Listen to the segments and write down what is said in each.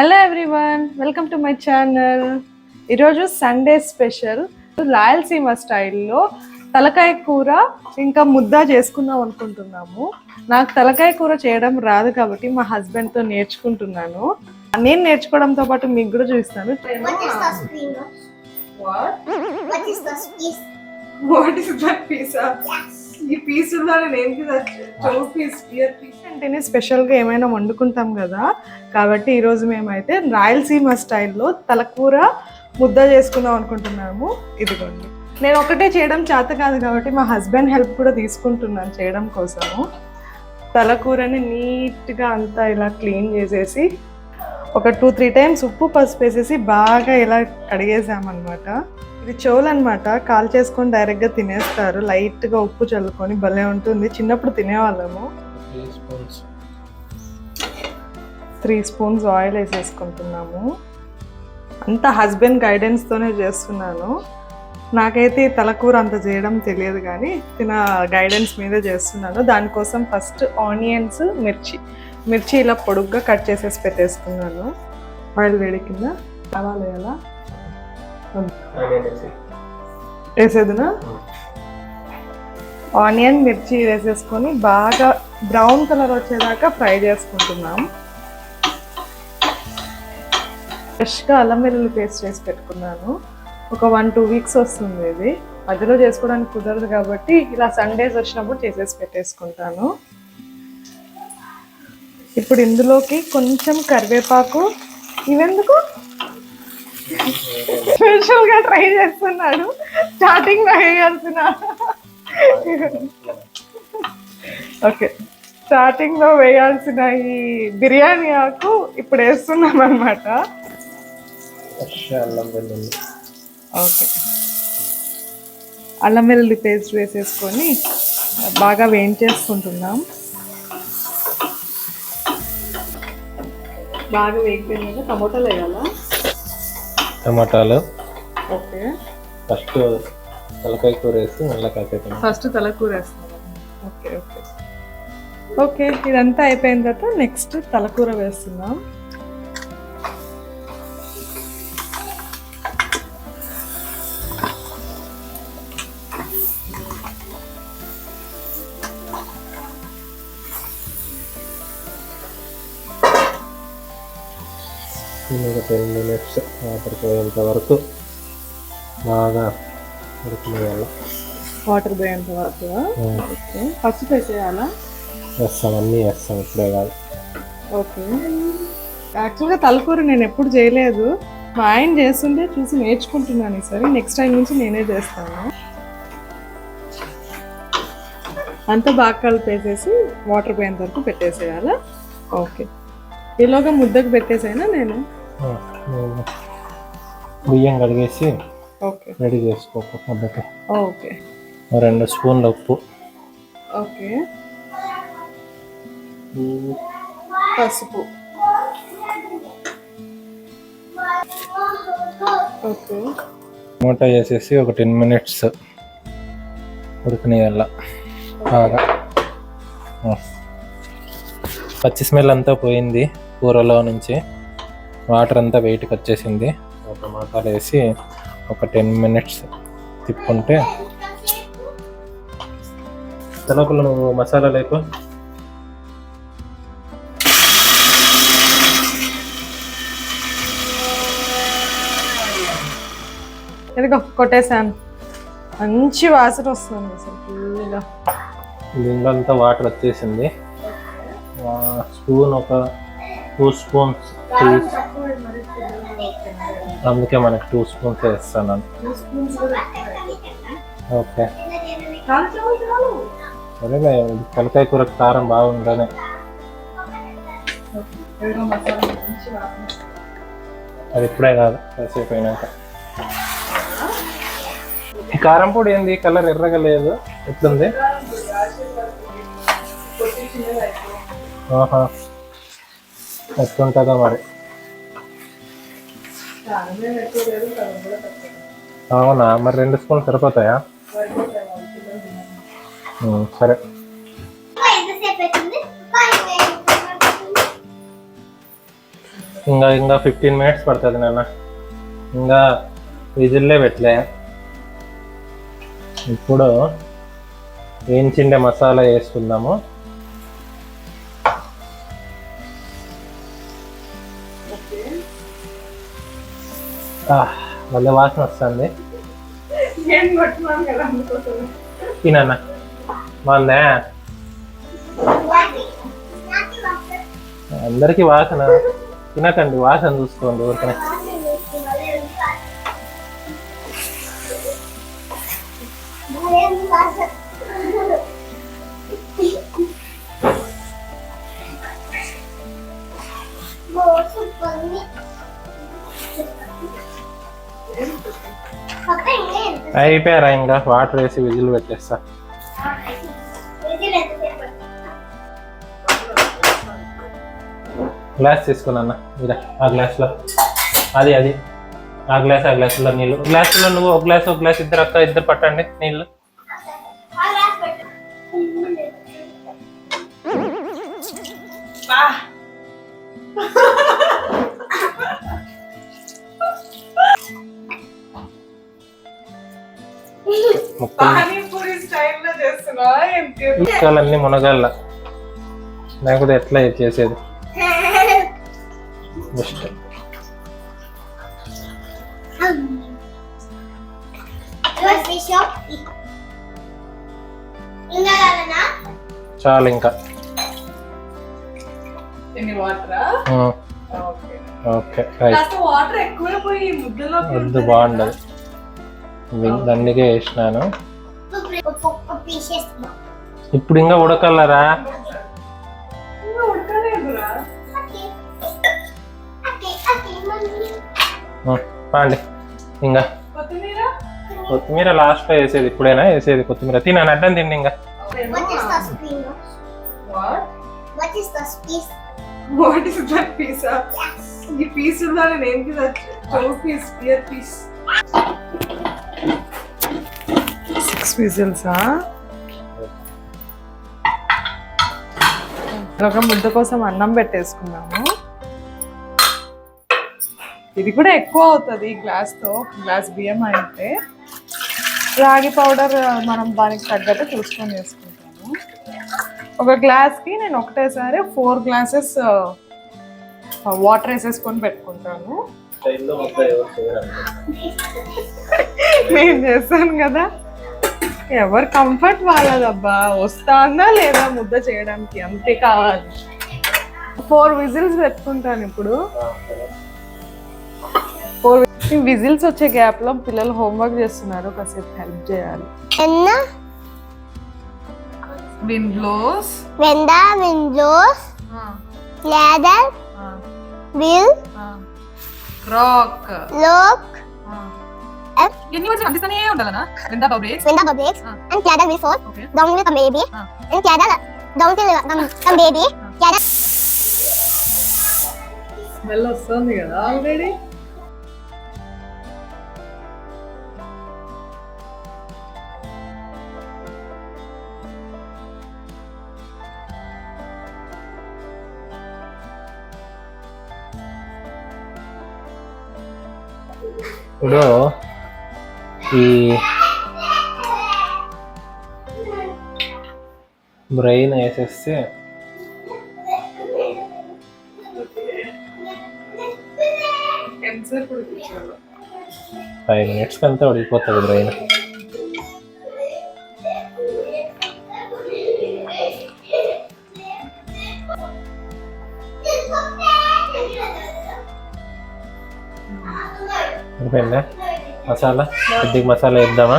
Hello everyone welcome to my channel ఈరోజు Sunday special Rayalaseema స్టైల్లో తలకాయ కూర ఇంకా ముద్ద చేసుకుందాం అనుకుంటున్నాము. నాకు తలకాయ కూర చేయడం రాదు కాబట్టి మా హస్బెండ్తో నేర్చుకుంటున్నాను. నేను నేర్చుకోవడంతో పాటు మీకు కూడా చూస్తాను What is Yes. ఈ పీసుల్లో నేను ఏంటి చౌ పీస్ ఇయర్ పీస్ అంటేనే స్పెషల్గా ఏమైనా వండుకుంటాం కదా. కాబట్టి ఈరోజు మేమైతే రాయలసీమ స్టైల్లో తలకూర ముద్ద చేసుకుందాం అనుకుంటున్నాము. ఇదిగోండి. నేను ఒకటే చేయడం చేత కాదు కాబట్టి మా హస్బెండ్ హెల్ప్ కూడా తీసుకుంటున్నాను చేయడం కోసము. తలకూరని నీట్గా అంతా ఇలా క్లీన్ చేసేసి ఒక టూ త్రీ టైమ్స్ ఉప్పు పసుపు వేసేసి బాగా ఇలా కడిగేసామన్నమాట. ఇది చెవులు అనమాట కాల్ చేసుకొని డైరెక్ట్గా తినేస్తారు. లైట్గా ఉప్పు చల్లుకొని భలే ఉంటుంది. చిన్నప్పుడు తినేవాళ్ళము. త్రీ స్పూన్స్ ఆయిల్ వేసేసుకుంటున్నాము. అంత హస్బెండ్ గైడెన్స్తోనే చేస్తున్నాను. నాకైతే తలకూర అంత చేయడం తెలియదు కానీ తిన గైడెన్స్ మీదే చేస్తున్నాను. దానికోసం ఫస్ట్ ఆనియన్స్ మిర్చి. మిర్చి ఇలా పొడుగ్గా కట్ చేసేసి పెట్టేసుకున్నాను. ఆయిల్ వేడి కింద కావాలి ఎలా వేసేదినా? ఆనియన్ మిర్చి వేసేసుకొని బాగా బ్రౌన్ కలర్ వచ్చేదాకా ఫ్రై చేసుకుంటున్నాం. ఫ్రెష్గా అల్లం వెల్లుల్లి పేస్ట్ వేసి పెట్టుకున్నాను. ఒక వన్ టూ వీక్స్ వస్తుంది ఇది. మధ్యలో చేసుకోవడానికి కుదరదు కాబట్టి ఇలా సండేస్ వచ్చినప్పుడు చేసేసి పెట్టేసుకుంటాను. ఇప్పుడు ఇందులోకి కొంచెం కరివేపాకు. ఇవెందుకు? స్పెషల్గా ట్రై చేస్తున్నాడు. స్టార్టింగ్లో వేయాల్సిన ఓకే స్టార్టింగ్లో వేయాల్సిన ఈ బిర్యానీ ఆకు ఇప్పుడు వేస్తున్నాం అనమాట ఓకే అల్లం వెల్లుల్లి పేస్ట్ వేసేసుకొని బాగా వేయించేసుకుంటున్నాం. బాగా వేగిపోయినాక టమోటాలు వేయాలా? టమాటాలు. ఓకే. ఫస్ట్ తలకాయ కూర వేసి మళ్ళీ కాసేపు. ఫస్ట్ తలకూర వేస్తున్నాం ఓకే ఓకే. ఓకే ఇదంతా అయిపోయిన తర్వాత నెక్స్ట్ తలకూర వేస్తున్నాం. ఒక టెన్ మినిట్స్ వాటర్ పోయేంత వరకు బాగా ఉడికిన వాటర్ పోయేంత వరకు ఓకే పసుపు వేసేయాలా? వేస్తాం అన్నీ వేస్తాం ఇప్పుడే కాదు. ఓకే యాక్చువల్గా తలకూర నేను ఎప్పుడు చేయలేదు. మా ఆయన చేస్తుంటే చూసి నేర్చుకుంటున్నాను ఈసారి. నెక్స్ట్ టైం నుంచి నేనే చేస్తాను. అంతా బాగా కలిపేసేసి వాటర్ పోయేంత వరకు పెట్టేసేయాలా? ఓకే ఈలోగా ముద్దకు పెట్టేసేనా నేను? బియ్యం కడిగేసి ఓకే. Ready ముద్దకి okay. రెండు స్పూన్ల ఉప్పు. ఓకే. పసుపు. ఓకే. టమాటా వేసేసి ఒక టెన్ మినిట్స్ ఉడికినాయల్లా బాగా. పచ్చి స్మెల్ అంతా పోయింది కూరలో నుంచి. వాటర్ అంతా బయటకు వచ్చేసింది. ఆ టమాటాలు వేసి ఒక టెన్ మినిట్స్ తిప్పుకుంటే తలకులు నువ్వు మసాలా లేకు. ఇదిగో కొట్టేశాను. మంచి వాసన వస్తుంది అసలు ఫుల్గా అంతా వాటర్ వచ్చేసింది. స్పూన్ ఒక టూ స్పూన్స్ అందుకే మనకి టూ స్పూన్స్ వేస్తాను. ఓకే. సరేలే తలకాయ కూర కారం బాగుందనే అది ఇప్పుడే కాదు కాసేపు అయినాక. ఈ కారం పొడి ఏంది? కలర్ ఎర్రగా లేదు. ఎట్లుంది? ఆహా. ఎట్లుంటుందో మరి? అవునా? మరి రెండు స్పూన్లు సరిపోతాయా? సరే. ఇంకా ఇంకా ఫిఫ్టీన్ మినిట్స్ పడుతుంది నాన్న. ఇంకా విజిల్లే పెట్టలే. ఇప్పుడు వేయించిండే మసాలా వేసుకుందాము. మళ్ళీ వాసన వస్తుంది. తినన్న బాగుందా? అందరికీ వాసన. తినకండి వాసన చూసుకోండి ఊరికనే. అయిపోయారా ఇంకా? వాటర్ వేసి విజిల్ పెట్టేస్తా. గ్లాస్ తీసుకున్నా ఇరా ఆ గ్లాస్లో. అది అది. ఆ గ్లాస్ ఆ గ్లాసులో నీళ్ళు. గ్లాసులో నువ్వు ఒక గ్లాస్ ఒక గ్లాస్ ఇద్దరు అక్క ఇద్దరు పట్టండి నీళ్ళు. ముక్కలన్నీ మునగాల లేకపోతే ఎట్లా చేసేది? బెస్ట్. చాలు ఇంకా. ఓకే. వాటర్ ఎక్కువ పోయి ముద్దలో బాగుండదు. దండిగా వేసినాను. ఇప్పుడు ఇంకా ఉమ్, పాండి. ఇంకా. కొత్తిమీర లాస్ట్లో వేసేది ఇప్పుడైనా? వేసేది కొత్తిమీర. తిన్నాను అడ్డం తిండి ఇంకా. What is What is piece? Piece ఈ పీస్ ఉందని నేను చౌ పీస్ ఇయర్ పీస్ సిక్స్ విజిల్సా? ఒక ముద్ద కోసం అన్నం పెట్టేసుకున్నాము ఇది కూడా ఎక్కువ అవుతుంది గ్లాస్తో గ్లాస్ బియ్యం అయితే. రాగి పౌడర్ మనం దానికి తగ్గట్టు చూసుకొని వేసుకుంటాము ఒక గ్లాస్కి నేను ఒకటేసారి ఫోర్ గ్లాసెస్ వాటర్ వేసేసుకొని పెట్టుకుంటాను. నేను చేస్తాను కదా. ఎవరు కంఫర్ట్ వాళ్ళదబ్బా. వస్తానా లేదా ముద్ద చేయడానికి? అంతే కావాలి. ఫోర్ విజిల్స్ పెట్టుకుంటాను ఇప్పుడు. ఫోర్ విజిల్స్ వచ్చే గ్యాప్లో పిల్లలు హోంవర్క్ చేస్తున్నారు. కాసేపు హెల్ప్ చేయాలి. Wind blows blows, ladder. will rock look ఎన్ని వర్డ్స్ కనిపిస్తూనే ఉండాలనా when the breaks when the bubble breaks Ah. and ladder will fall. Okay Down will come baby Ah. and ladder down will come, come baby. Ladder smell వస్తుంది కదా already ఇప్పుడు ఈ brain వేసేస్తే ఎంతసేపు ఉడికించాలి five మినిట్స్కి అంతా ఉడికిపోతుంది బ్రెయిన్ సరిపోయిందా మసాలా? కొద్దిగా మసాలా వేద్దామా?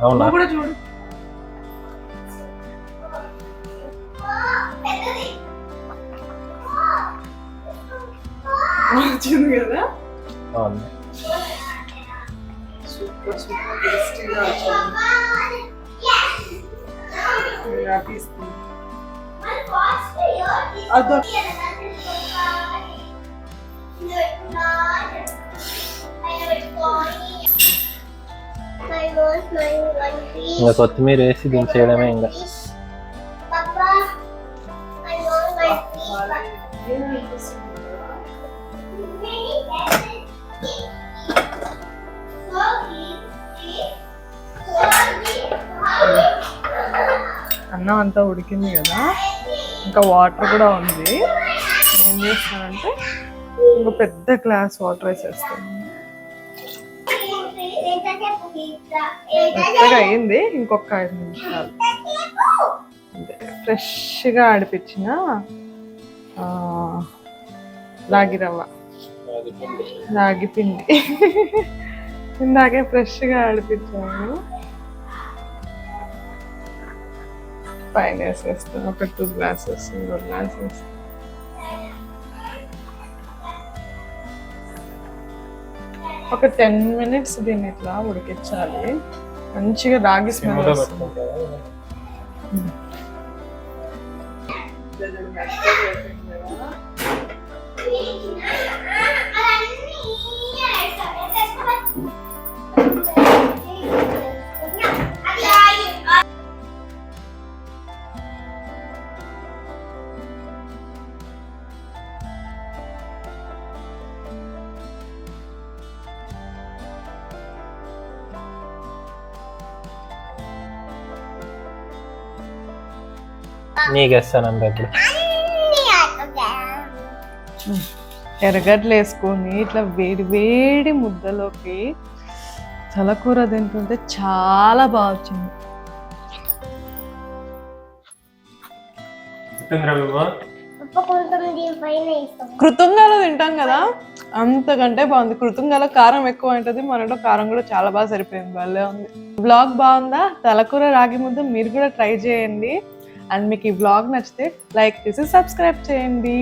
అవునా? నువ్వు కూడా చూడు వచ్చింది కదా బాగుంది సూపర్ సూపర్ టేస్టీగా వచ్చింది అదో ఇంకా కొత్తిమీర వేసి దించేయడమే ఇంకా. అన్నం అంతా ఉడికింది కదా. ఇంకా వాటర్ కూడా ఉంది. ఏం చేస్తానంటే ఇంకో పెద్ద గ్లాస్ వాటర్ వేసేస్తాను మెత్తగా అయింది ఇంకొక ఐదు నిమిషాలు. అంతే. ఫ్రెష్గా ఆడిపించిన రాగి రవ్వ. రాగి పిండి. ఇందాకే ఫ్రెష్గా ఆడిపించాను పైన వేసేస్తాను ఒక టూ గ్లాసెస్ ఇంకో గ్లాస్ వేస్తాను ఒక టెన్ మినిట్స్ దీన్ని ఇట్లా ఉడికించాలి. మంచిగా రాగి స్మెల్ సిమ్లో వస్తుంది. నీకు అప్పుడు ఎర్రగడ్డలు వేసుకొని ఇట్లా వేడి వేడి ముద్దలోకి తలకూర తింటుంటే చాలా బాగా వచ్చింది. కృతంగాలో తింటాం కదా అంతకంటే బాగుంది. కృతంగాలో కారం ఎక్కువ ఉంటుంది మనలో కారం కూడా చాలా బాగా సరిపోయింది. భలే ఉంది. బ్లాగ్ బాగుందా? తలకూర రాగి ముద్ద మీరు కూడా ట్రై చేయండి. అండ్ మీకు ఈ బ్లాగ్ నచ్చితే లైక్ చేసి సబ్స్క్రైబ్ చేయండి